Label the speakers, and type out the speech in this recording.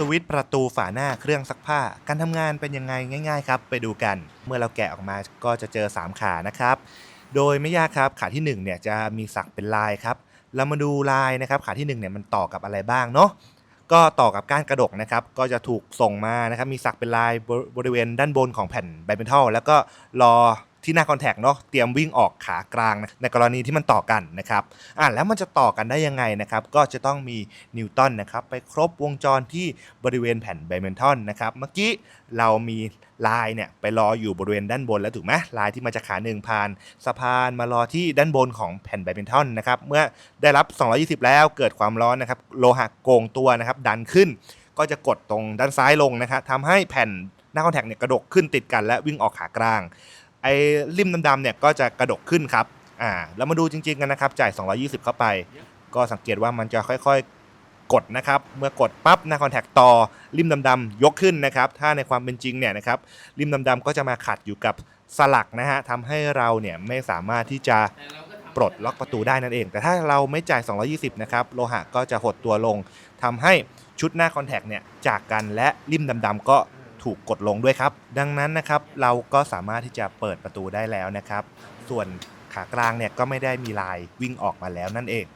Speaker 1: สวิตช์ประตูฝาหน้าเครื่องซักผ้า การทำงานเป็นยังไงง่าย ๆ ครับ ไปดูกัน เมื่อเราแกะออกมาก็จะเจอ 3 ขานะครับ โดยไม่ยากครับขาที่1เนี่ยจะมีสักเป็นลายครับ เรามาดูลายนะครับขาที่1เนี่ยมันต่อกับอะไรบ้างเนาะก็ต่อกับก้านกระดกนะครับ ก็จะถูกส่งมานะครับ มีสักเป็นลายบบริเวณด้านบนของแผ่นไบเมทัลแล้วก็รอ ที่หน้าคอนแทคเนาะเตรียมวิ่งออกขากลางนะในกรณีที่มันต่อกันนะครับอ่าแล้วมันจะต่อกันได้ยังไงนะครับก็จะต้องมีนิวตันนะครับไปครบวงจรที่บริเวณแผ่นไบเมนทัลนะครับเมื่อกี้เรามีลายเนี่ยไปรออยู่บริเวณด้านบนแล้วถูกไหมลายที่มาจากขาหนึ่งผ่านสะพานมารอที่ด้านบนของแผ่นไบเมนทัลนะครับเมื่อได้รับ 220 แล้วเกิดความร้อนนะครับโลหะโกงตัวนะครับดันขึ้น ก็จะกดตรงด้านซ้ายลงนะครับทำให้แผ่นหน้าคอนแทคเนี่ยกระดกขึ้นติดกันและวิ่งออกขากลาง ไอ้ริมดำๆเนี่ยก็จะกระดกขึ้นครับอ่าแล้วมาดูจริงๆกันนะครับ จ่าย 220 เข้าไป ก็สังเกตว่ามันจะค่อยๆกดนะครับ เมื่อกดปั๊บหน้าคอนแทคต่อริมดำๆยกขึ้นนะครับ ถ้าในความเป็นจริงเนี่ยนะครับริมดำๆก็จะมาขัดอยู่กับสลักนะฮะทำให้เราเนี่ยไม่สามารถที่จะปลดล็อกประตูได้นั่นเอง แต่ถ้าเราไม่จ่าย 220 นะครับ โลหะก็จะหดตัวลงทำให้ชุดหน้าคอนแทคเนี่ยจากกันและริมดำๆก็ ถูกกดลงด้วยครับ ดังนั้นนะครับเราก็สามารถที่จะเปิดประตูได้แล้วนะครับ ส่วนขากลางเนี่ยก็ไม่ได้มีลายวิ่งออกมาแล้วนั่นเอง